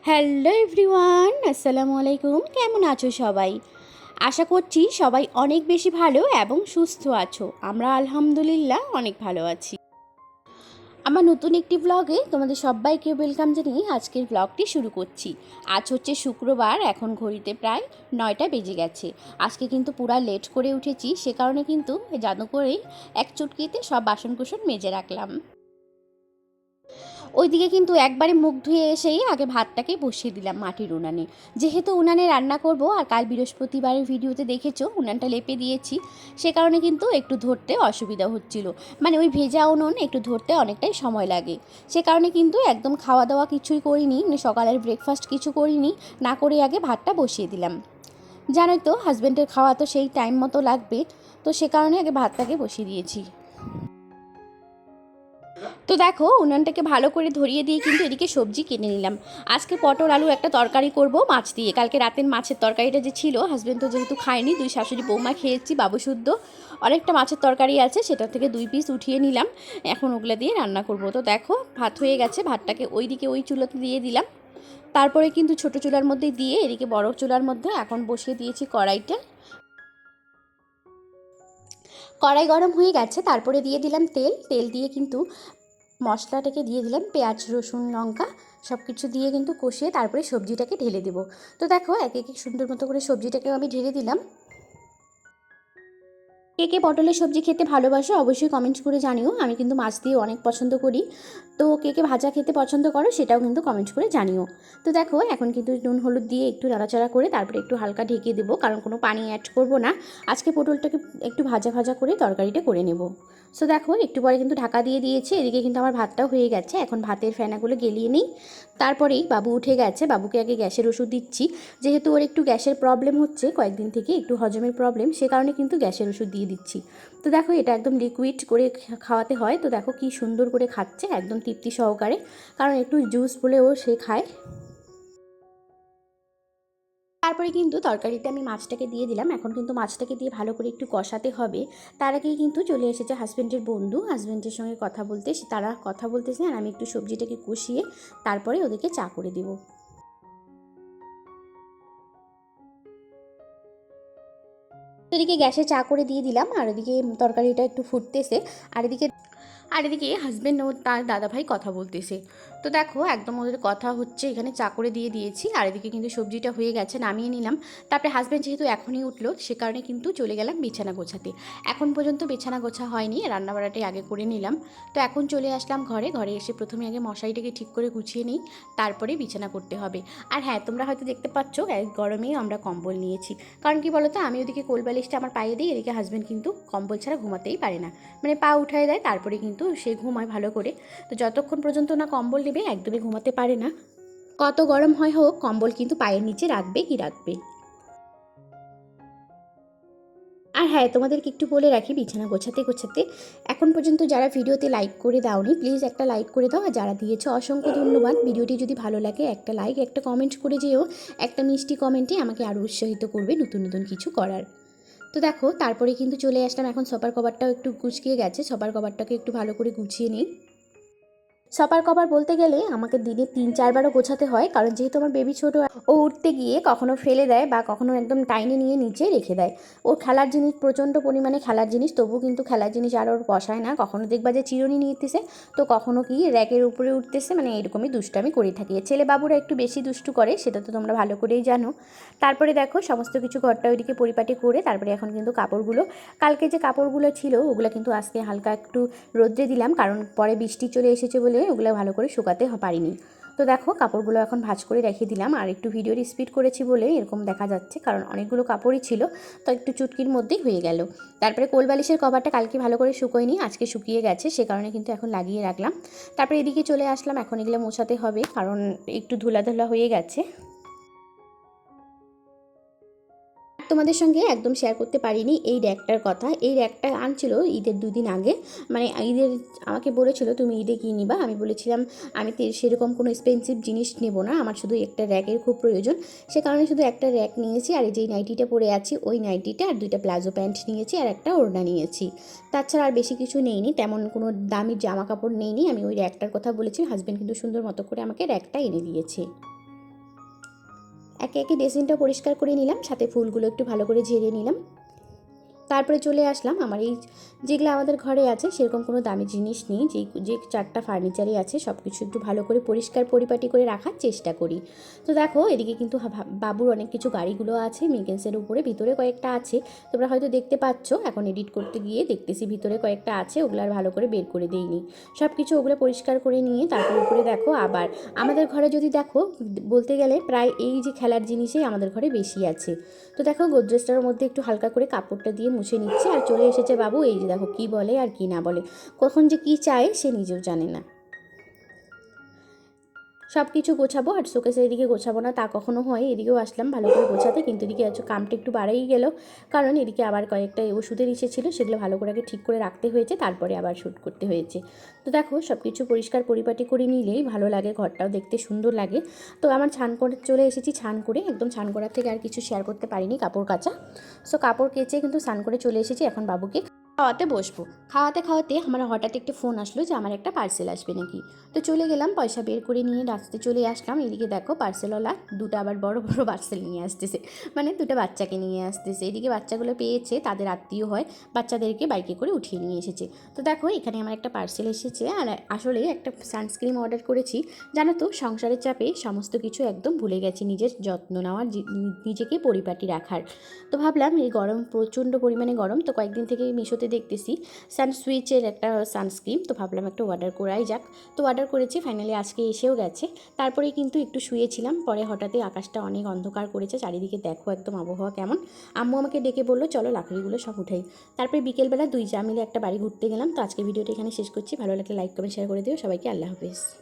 Hello everyone, আসসালামু আলাইকুম। কেমন আছো সবাই? আশা করছি সবাই অনেক বেশি ভালো এবং সুস্থ আছো। আমরা আলহামদুলিল্লাহ অনেক ভালো আছি। আমার নতুন একটি ব্লগে তোমাদের সবাইকে ওয়েলকাম জানিয়ে আজকের ব্লগটি শুরু করছি। আজ হচ্ছে শুক্রবার, এখন ঘড়িতে প্রায় নয়টা বেজে গেছে। আজকে কিন্তু পুরা লেট করে উঠেছি, সে কারণে কিন্তু জাদু করেই এক চুটকিতে সব বাসনকুসন মেজে রাখলাম। ওইদিকে কিন্তু একবারে মুখ ধুয়ে এসেই আগে ভাতটাকে বসিয়ে দিলাম মাটির উনানে। যেহেতু উনানে রান্না করব আর কাল বৃহস্পতিবারের ভিডিওতে দেখেছ, উনানটা লেপে দিয়েছি, সে কারণে কিন্তু একটু ধরতে অসুবিধা হচ্ছিল। মানে ওই ভেজা উনুন একটু ধরতে অনেকটাই সময় লাগে। সে কারণে কিন্তু একদম খাওয়া দাওয়া কিছুই করিনি সকালের ব্রেকফাস্ট কিছু করিনি, না করে আগে ভাতটা বসিয়ে দিলাম। জানোই তো হাজব্যান্ডের খাওয়া তো সেই টাইম মতো লাগবে, তো সে কারণে আগে ভাতটাকে বসিয়ে দিয়েছি। তো দেখো, উনানটাকে ভালো করে ধরিয়ে দিয়ে কিন্তু এদিকে সবজি কিনে নিলাম। আজকে পটল, আলু একটা তরকারি করব মাছ দিয়ে। কালকে রাতের মাছের তরকারিটা যে ছিল হাজব্যান্ড তো যেহেতু খায়নি, দুই শাশুড়ি বৌমা খেয়েছি, বাবু শুদ্ধ। অনেকটা মাছের তরকারি আছে, সেটা থেকে দুই পিস উঠিয়ে নিলাম। এখন ওগুলো দিয়ে রান্না করব। তো দেখো, ভাত হয়ে গেছে, ভাতটাকে ওই দিকে ওই চুলোতে দিয়ে দিলাম। তারপরে কিন্তু ছোট চুলার মধ্যে দিয়ে, এদিকে বড় চুলার মধ্যে এখন বসিয়ে দিয়েছি কড়াইটা। কড়াই গরম হয়ে গেছে, তারপরে দিয়ে দিলাম তেল। তেল দিয়ে কিন্তু মশলাটাকে দিয়ে দিলাম, পেঁয়াজ, রসুন, লঙ্কা সব কিছু দিয়ে কিন্তু কষিয়ে তারপরে সবজিটাকে ঢেলে দেবো। তো দেখো এক এক সুন্দর মতো করে সবজিটাকেও আমি ঢেলে দিলাম। কে কে পটলের সবজি খেতে ভালোবাসো অবশ্যই কমেন্ট করে জানিও। আমি কিন্তু মাছ দিয়ে অনেক পছন্দ করি। তো কে কে ভাজা খেতে পছন্দ করো সেটাও কিন্তু কমেন্ট করে জানিও। তো দেখো, এখন কিন্তু নুন, হলুদ দিয়ে একটু নাড়াচাড়া করে তারপরে একটু হালকা ঢেকে দেবো, কারণ কোনো পানি অ্যাড করব না। আজকে পটলটাকে একটু ভাজা ভাজা করে তরকারিটা করে নেব। সো দেখো, একটু পরে কিন্তু ঢাকা দিয়ে দিয়েছে, এদিকে কিন্তু আমার ভাতটাও হয়ে গেছে। এখন ভাতের ফেনাগুলো গেলিয়ে নিই। তারপরেই বাবু উঠে গেছে, বাবুকে আগে গ্যাসের ওষুধ দিচ্ছি। যেহেতু ওর একটু গ্যাসের প্রবলেম হচ্ছে, কয়েকদিন থেকে একটু হজমের প্রবলেম সে কারণে কিন্তু গ্যাসের ওষুধ দিয়ে দিচ্ছি। তো দেখো এটা একদম লিকুইড করে খাওয়াতে হয়। তো দেখো কি সুন্দর করে খাচ্ছে, একদম তৃপ্তি সহকারে। কারণ একটু জুস বলেও সে খায়। তারপরে কিন্তু তরকারিতে আমি মাছটাকে দিয়ে দিলাম। এখন কিন্তু মাছটাকে দিয়ে ভালো করে একটু কষাতে হবে। তার আগেই কিন্তু চলে এসেছে হাজব্যান্ডের বন্ধু। হাজব্যান্ডের সঙ্গে কথা বলতে তারা কথা বলতেছে, আর আমি একটু সবজিটাকে কষিয়ে তারপরে ওদেরকে চা করে দেবো। এদিকে গ্যাসে চা করে দিয়ে দিলাম আর ওদিকে তরকারিটা একটু ফুটতেছে আর এদিকে আর এদিকে হাজব্যান্ড ও তার দাদাভাই কথা বলতেছে। তো দেখো, একদম ওদের কথা হচ্ছে, এখানে চা করে দিয়ে দিয়েছি, আর এদিকে কিন্তু সবজিটা হয়ে গেছে, নামিয়ে নিলাম। তারপরে হাজব্যান্ড যেহেতু এখনই উঠল, সে কারণে কিন্তু চলে গেলাম বিছানা গোছাতে। এখন পর্যন্ত বিছানা গোছা হয়নি, রান্নাবাড়াটাই আগে করে নিলাম। তো এখন চলে আসলাম ঘরে ঘরে এসে প্রথমে আগে মশারিটাকে ঠিক করে গুছিয়ে নিই, তারপরে বিছানা করতে হবে। আর হ্যাঁ তোমরা হয়তো দেখতে পাচ্ছ এক গরমেই আমরা কম্বল নিয়েছি। কারণ কি বলতো, আমি ওদিকে কোলবালিশটা আমার পায়ে দিই, এদিকে হাজব্যান্ড কিন্তু কম্বল ছাড়া ঘুমাতেই পারে না। মানে পা উঠায় দেয়, তারপরে কিন্তু সে ঘুমায় ভালো করে। তো যতক্ষণ পর্যন্ত না কম্বল নেবে, একদমই ঘুমাতে পারে না। কত গরম হয় হোক, কম্বল কিন্তু পায়ের নিচে রাখবে কি রাখবে। আর হ্যাঁ তোমাদেরকে একটু বলে রাখি, বিছানা গোছাতে গোছাতে। এখন পর্যন্ত যারা ভিডিওতে লাইক করে দাওনি প্লিজ একটা লাইক করে দাও। আর যারা দিয়েছ, অসংখ্য ধন্যবাদ। ভিডিওটি যদি ভালো লাগে, একটা লাইক একটা কমেন্ট করে যেও। একটা মিষ্টি কমেন্টে আমাকে আরও উৎসাহিত করবে নতুন নতুন কিছু করার। তো দেখো, তারপরে কিন্তু চলে আসলাম। এখন সপার কভারটাও একটু গুছিয়ে গেছে। সপার কভারটাকে একটু ভালো করে গুছিয়ে নিই। সপার কভার বলতে গেলে আমাকে দিনে তিন, চারবারও গোছাতে হয়, কারণ যেহেতু আমার বেবি ছোট, ও উঠতে গিয়ে কখনো ফেলে দেয় বা কখনো একদম টাইনে নিয়ে নিচে রেখে দেয়। ওর খেলার জিনিস, প্রচণ্ড পরিমাণে খেলার জিনিস তবু কিন্তু খেলার জিনিস আর ওর বসায় না। কখনো দেখবা যে চিরুনি নিতেছে, তো কখনো কি র্যাকের উপরে উঠতেছে মানে এরকমই দুষ্টামি করে থাকি। ছেলে বাবুরা একটু বেশি দুষ্টু করে, সেটা তো তোমরা ভালো করেই জানো। তারপরে দেখো, সমস্ত কিছু ঘরটা ওইদিকে পরিপাটি করে, তারপরে এখন কিন্তু কাপড়গুলো, কালকে যে কাপড়গুলো ছিল, ওগুলো কিন্তু আজকে হালকা একটু রোদ্রে দিলাম, কারণ পরে বৃষ্টি চলে এসেছে বলে ওগুলো ভালো করে শুকাতে পারিনি। তো দেখো, কাপড়গুলো এখন ভাজ করে রেখে দিলাম। আর একটু ভিডিওর স্পিড করেছি বলে এরকম দেখা যাচ্ছে, কারণ অনেকগুলো কাপড়ই ছিল, তো একটু চুটকির মধ্যেই হয়ে গেল। তারপরে কোলবালিশের কভারটা কালকে ভালো করে শুকোয়নি, আজকে শুকিয়ে গেছে, সে কারণে কিন্তু এখন লাগিয়ে রাখলাম। তারপরে এদিকে চলে আসলাম, এখন এগুলো মোছাতে হবে, কারণ একটু ধুলা ধুলা হয়ে গেছে। তোমাদের সঙ্গে একদম শেয়ার করতে পারিনি এই র্যাকটার কথা। এই র্যাকটা আনছিল ঈদের দুদিন আগে। মানে ঈদের আমাকে বলেছিল, তুমি ঈদে কী নিবা? আমি বলেছিলাম, আমি সেরকম কোনো এক্সপেন্সিভ জিনিস নেব না। আমার শুধু একটা র্যাকের খুব প্রয়োজন। সে কারণে শুধু একটা র্যাক নিয়েছি আর যেই নাইটিটা পরে আছি, ওই নাইটিটা আর দুইটা প্লাজো প্যান্ট নিয়েছি আর একটা ওড়না নিয়েছি। তাছাড়া আর বেশি কিছু নেইনি, তেমন কোনো দামি জামা কাপড় নেইনি। আমি ওই র্যাকটার কথা বলেছি। হাজব্যান্ড কিন্তু সুন্দর মতো করে আমাকে র্যাকটা এনে দিয়েছে। একে একে ড্রেসিংটা পরিষ্কার করে নিলাম সাথে ফুলগুলো একটু ভালো করে ঝেড়ে নিলাম। তারপরে চলে আসলাম। আমার এই যেগুলো আমাদের ঘরে আছে, সেরকম কোনো দামি জিনিস নেই। যে যে চারটা ফার্নিচারই আছে সব কিছু একটু ভালো করে পরিষ্কার পরিপাটি করে রাখার চেষ্টা করি। তো দেখো, এদিকে কিন্তু বাবুর অনেক কিছু গাড়িগুলো আছে, মিকেন্সের উপরে, ভিতরে কয়েকটা আছে। তোমরা হয়তো দেখতে পাচ্ছ, এখন এডিট করতে গিয়ে দেখতেছি ভিতরে কয়েকটা আছে, ওগুলো আর ভালো করে বের করে দিইনি। সব কিছু ওগুলো পরিষ্কার করে নিয়ে তারপর উপরে দেখো আবার, আমাদের ঘরে যদি দেখো, বলতে গেলে প্রায় এই যে খেলার জিনিসই আমাদের ঘরে বেশি আছে। তো দেখো, গোদরেজটার মধ্যে একটু হালকা করে কাপড়টা দিয়ে মুছে নিচ্ছে আর চলে এসেছে বাবু। এই যে দেখো কি বলে আর কি না বলে। কখন যে কি চায় সে নিজেও জানে না। সব কিছু গোছাবো আর শোকেসের এদিকে গোছাবো না, তা কখনো হয়। এদিকেও আসলাম ভালো করে গোছাতে, কিন্তু এদিকে আজ কামটা একটু বাড়াই গেল। কারণ এদিকে আবার কয়েকটা ওষুধের ইসে ছিল, সেগুলো ভালো করে আগে ঠিক করে রাখতে হয়েছে, তারপরে আবার শ্যুট করতে হয়েছে। তো দেখো সব কিছু পরিষ্কার পরিপাটি করে নিলেই ভালো লাগে, ঘরটাও দেখতে সুন্দর লাগে। তো আমার ছান করে চলে এসেছি ছান করে, একদম ছান করার থেকে আর কিছু শেয়ার করতে পারিনি, কাপড় কাচা। সো কাপড় কেচে কিন্তু স্নান করে চলে এসেছি এখন বাবুকে। খাওয়াতে বসবো। খাওয়াতে খাওয়াতে আমার হঠাৎ একটা ফোন আসলো যে আমার একটা পার্সেল আসবে নাকি। তো চলে গেলাম, পয়সা বের করে নিয়ে রাস্তায় চলে আসলাম। এদিকে দেখো পার্সেলওয়ালা দুটো আবার বড় বড় পার্সেল নিয়ে আসতেছে। মানে দুটো বাচ্চাকে নিয়ে আসতেছে। এদিকে বাচ্চাগুলো পেয়েছে, তাদের আত্মীয় হয়, বাচ্চাদেরকে বাইকে করে উঠিয়ে নিয়ে এসেছে। তো দেখো এখানে আমার একটা পার্সেল এসেছে। আর আসলে একটা সানস্ক্রিন অর্ডার করেছি। জানো তো, সংসারের চাপে সমস্ত কিছু একদম ভুলে গেছি নিজের যত্ন নেওয়ার নিজেকে পরিপাটি রাখার। তো ভাবলাম এই গরম, প্রচণ্ড পরিমাণে গরম। তো কয়েকদিন থেকে মিশোতে দেখতেছি। সানসুইচের একটা সানস্ক্রিন তো ভাবলাম একটা অর্ডার করাই যাক। তো অর্ডার করেছি ফাইনালি আজকে এসেও গেছে। তারপরে কিন্তু একটু শুয়েছিলাম, পরে হঠাৎই আকাশটা অনেক অন্ধকার করেছে, চারিদিকে দেখো একদম আবহাওয়া কেমন। আম্মু আমাকে ডেকে বলল, চলো লাকড়িগুলো সব উঠাই। তারপরে বিকেলবেলা দুই যা মিলে একটা বাড়ি ঘুরতে গেলাম, তো আজকে ভিডিওটা এখানে শেষ করছি। ভালো লাগলে লাইক কমেন্ট শেয়ার করে দিও। সবাইকে আল্লাহ হাফিজ।